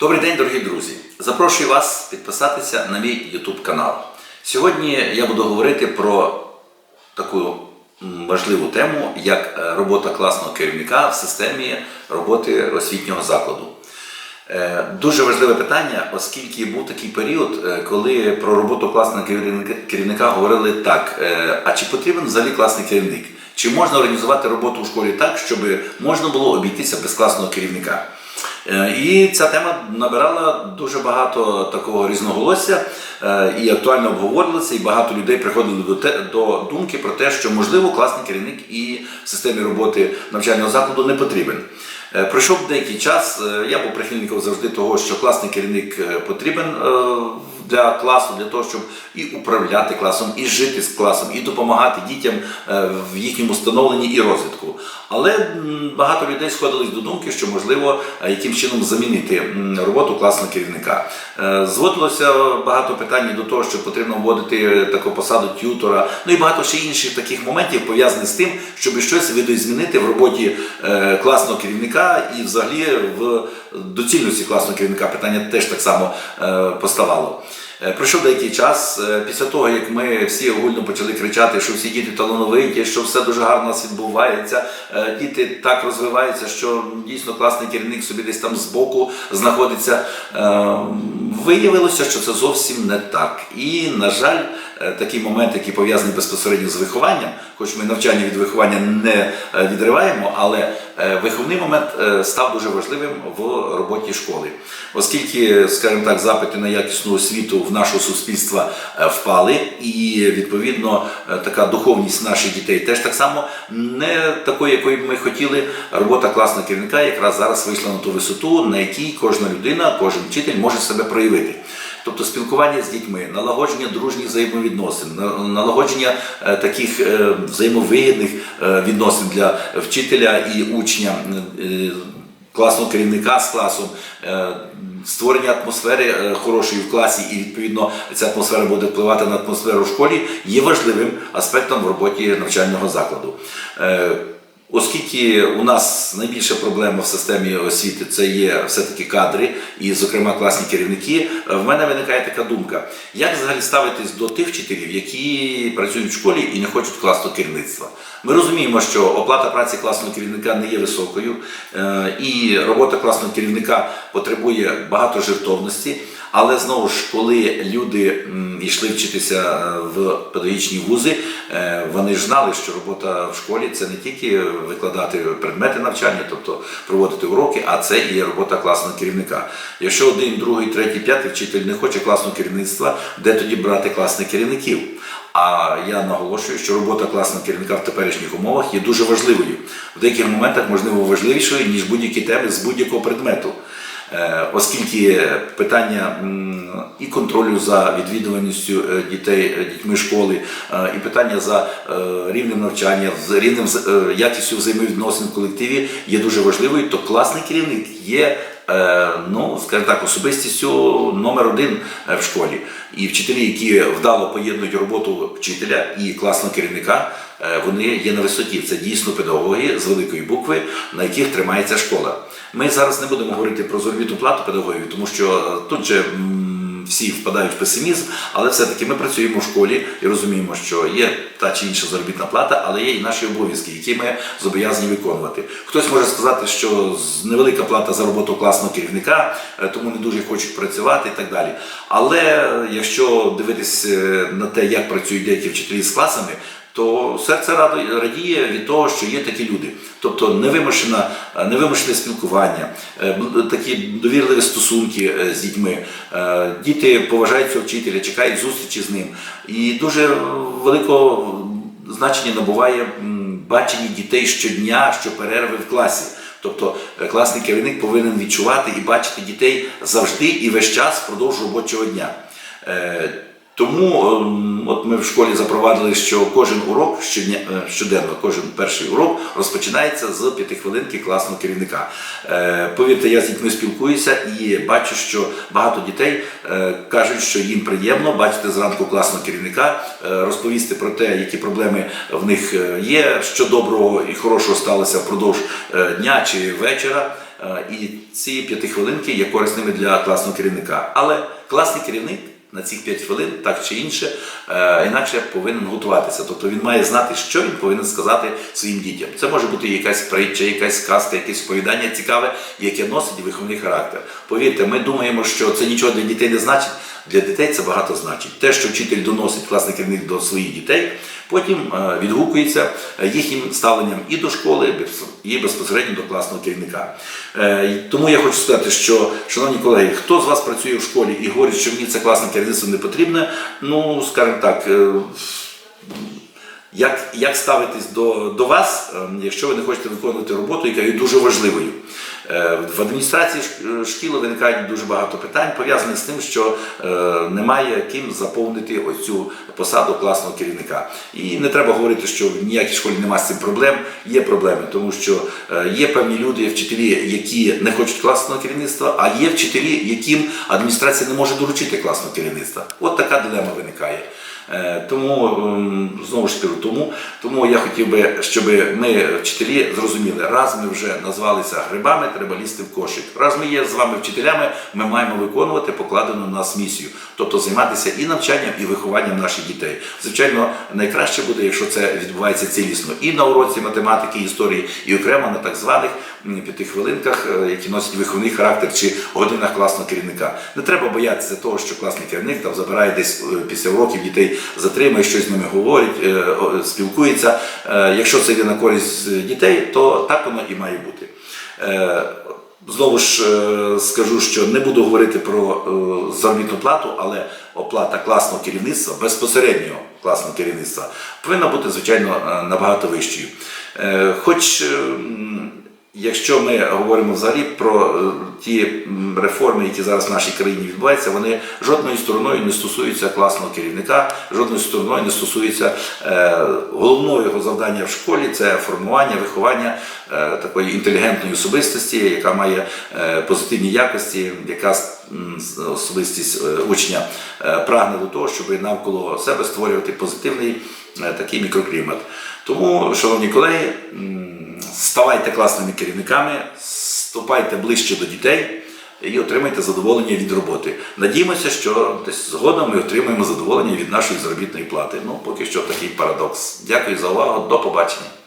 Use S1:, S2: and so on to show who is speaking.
S1: Добрий день, дорогі друзі! Запрошую вас підписатися на мій YouTube канал. Сьогодні я буду говорити про таку важливу тему, як е, робота класного керівника в системі роботи освітнього закладу. Е, Дуже важливе питання, оскільки був такий період, е, коли про роботу класного керівника- говорили так: а чи потрібен взагалі класний керівник? Чи можна організувати роботу в школі так, щоб можна було обійтися без класного керівника? Е, І ця тема набирала дуже багато такого різноголосся е, і актуально обговорювалася, і багато людей приходили до, те, до думки про те, що можливо класний керівник і в системі роботи навчального закладу не потрібен. Е, Пройшов деякий час. Я був прихильником завжди того, що класний керівник потрібен для класу, для того, щоб і управляти класом, і жити з класом, і допомагати дітям е, в їхньому становленні і розвитку. Але багато людей сходились до думки, що можливо е, яким чином замінити роботу класного керівника. Е, Зводилося багато питань до того, що потрібно вводити таку посаду тютора, ну і багато ще інших таких моментів пов'язаних з тим, щоб щось видозмінити в роботі класного керівника і взагалі в доцільності класного керівника питання теж так само поставало. Е, Пройшов деякий час е, після того, як ми всі огульно почали кричати, що всі діти талановиті, що все дуже гарно у нас відбувається, е, діти так розвиваються, що дійсно класний керівник собі десь там збоку знаходиться. Е, Виявилося, що це зовсім не так. І, на жаль, е, такий момент, який пов'язаний безпосередньо з вихованням, хоч ми навчання від виховання не е, відриваємо, але е, виховний момент став дуже важливим в роботі школи, оскільки, скажімо так, запити на якісну освіту в нашого суспільства впали, і відповідно така духовність наших дітей теж так само не такою, б ми хотіли. Робота класного керівника якраз зараз вийшла на ту висоту, на якій кожна людина, кожен вчитель може себе проявити. Тобто спілкування з дітьми, налагодження дружніх взаємовідносин, налагодження е, таких е, взаємовигідних е, відносин для вчителя і учня, класного керівника з класом, створення атмосфери хорошої в класі, і відповідно ця атмосфера буде впливати на атмосферу в школі, є важливим аспектом в роботі навчального закладу. Оскільки у нас найбільша проблема в системі освіти це є все-таки кадри, і, зокрема, класні керівники, е, в мене виникає така думка: як взагалі ставитись до тих вчителів, які працюють в школі і не хочуть класного керівництва? Ми розуміємо, що оплата праці класного керівника не є високою, е, і робота класного керівника потребує багато жертовності. Але знову ж, коли люди йшли вчитися е, в педагогічні вузи, е, вони ж знали, що робота в школі це не тільки викладати предмети навчання, тобто проводити уроки, а це і робота класного керівника. Якщо один, другий, третій, п'ятий вчитель не хоче класного керівництва, де тоді брати класних керівників? А я наголошую, що робота класного керівника в теперішніх умовах є дуже важливою. В деяких моментах, можливо, важливішою, ніж будь-які теми з будь-якого предмету. Е, Оскільки питання і контролю за відвідуваністю е, дітей е, дітьми школи, і питання за рівнем навчання, з рівнем якістю взаємовідносин в колективі є дуже важливою, то класний керівник є. Е, Ну, скажімо так, особистістю номер один е, в школі. І вчителі, які вдало поєднують роботу вчителя і класного керівника, е, вони є на висоті. Це дійсно педагоги з великої букви, на яких тримається школа. Ми зараз не будемо говорити про заробітну плату педагогів, тому що тут же всі впадають в песимізм, але все-таки ми працюємо в школі і розуміємо, що є та чи інша заробітна плата, але є і наші обов'язки, які ми зобов'язані виконувати. Хтось може сказати, що невелика плата за роботу класного керівника, е, тому не дуже хочуть працювати і так далі. Але е, якщо дивитись е, на те, як працюють деякі вчителі з класами, то серце радіє від того, що є такі люди. Тобто е, невимушене спілкування, е, такі довірливі стосунки е, з дітьми. Діти поважають цього вчителя, чекають зустрічі з ним. І дуже великого значення набуває бачення дітей щодня, щоперерви в класі. Тобто класний керівник повинен відчувати і бачити дітей завжди і весь час впродовж робочого дня. Тому ем, от ми в школі запровадили, що кожен урок щодня, е, щоденно, кожен перший урок розпочинається з п'ятихвилинки класного керівника. Е, Повірте, я з дітьми спілкуюся і бачу, що багато дітей е, кажуть, що їм приємно бачити зранку класного керівника, розповісти про те, які проблеми в них є, що доброго і хорошого сталося впродовж дня чи вечора. і ці п'яти хвилинки є корисними для класного керівника. Але класний керівник на цих 5 хвилин, так чи інше, е, інакше повинен готуватися. Тобто він має знати, що він повинен сказати своїм дітям. Це може бути якась притча, якась сказка, якесь оповідання цікаве, яке носить виховний характер. Повірте, ми думаємо, що це нічого для дітей не значить. Для дітей це багато значить. Те, що вчитель доносить класний керівник до своїх дітей, потім е, відгукується е, їхнім ставленням і до школи, і безпосередньо до класного керівника. Е, Тому я хочу сказати, що, шановні колеги, хто з вас працює в школі і говорить, що мені це класне керівництво не потрібне, ну скажімо так. як, як ставитись до, до вас, якщо ви не хочете виконувати роботу, яка є дуже важливою? Е, В адміністрації ш- шкіли виникають дуже багато питань, пов'язаних з тим, що е, немає ким заповнити оцю посаду класного керівника. І не треба говорити, що в ніякій школі немає з цим проблем. Є проблеми, тому що е, є певні люди, вчителі, які не хочуть класного керівництва, а є вчителі, яким адміністрація не може доручити класного керівництва. От така дилема виникає. Е, Тому ем, знову ж кажу, тому, тому я хотів би, щоб ми, вчителі, зрозуміли, раз ми вже назвалися грибами, треба лізти в кошик. Раз ми є з вами вчителями, ми маємо виконувати покладену на нас місію, тобто займатися і навчанням, і вихованням наших дітей. Звичайно, найкраще буде, якщо це відбувається цілісно і на уроці математики, історії, і окремо на так званих п'ятихвилинках, е, які носять виховний характер чи годинах класного керівника. Не треба боятися того, що класний керівник там забирає десь е, після уроків дітей, затримує, щось з ними говорить, е, спілкується. Якщо це йде на користь дітей, то так воно і має бути. Знову ж скажу, що не буду говорити про заробітну плату, але оплата класного керівництва, безпосереднього класного керівництва, повинна бути, звичайно, набагато вищою. Хоч, е, м, якщо ми говоримо взагалі про е, ті реформи, які зараз в нашій країні відбуваються, вони жодною стороною не стосуються класного керівника, жодною стороною не стосуються е, головного його завдання в школі це формування, виховання е, такої інтелігентної особистості, яка має позитивні якості, яка особистість учня прагне до того, щоб навколо себе створювати позитивний такий мікроклімат. Тому, шановні колеги, ставайте класними керівниками, ступайте ближче до дітей і отримайте задоволення від роботи. Надіємося, що десь згодом ми отримаємо задоволення від нашої заробітної плати. Ну, поки що такий парадокс. Дякую за увагу. До побачення.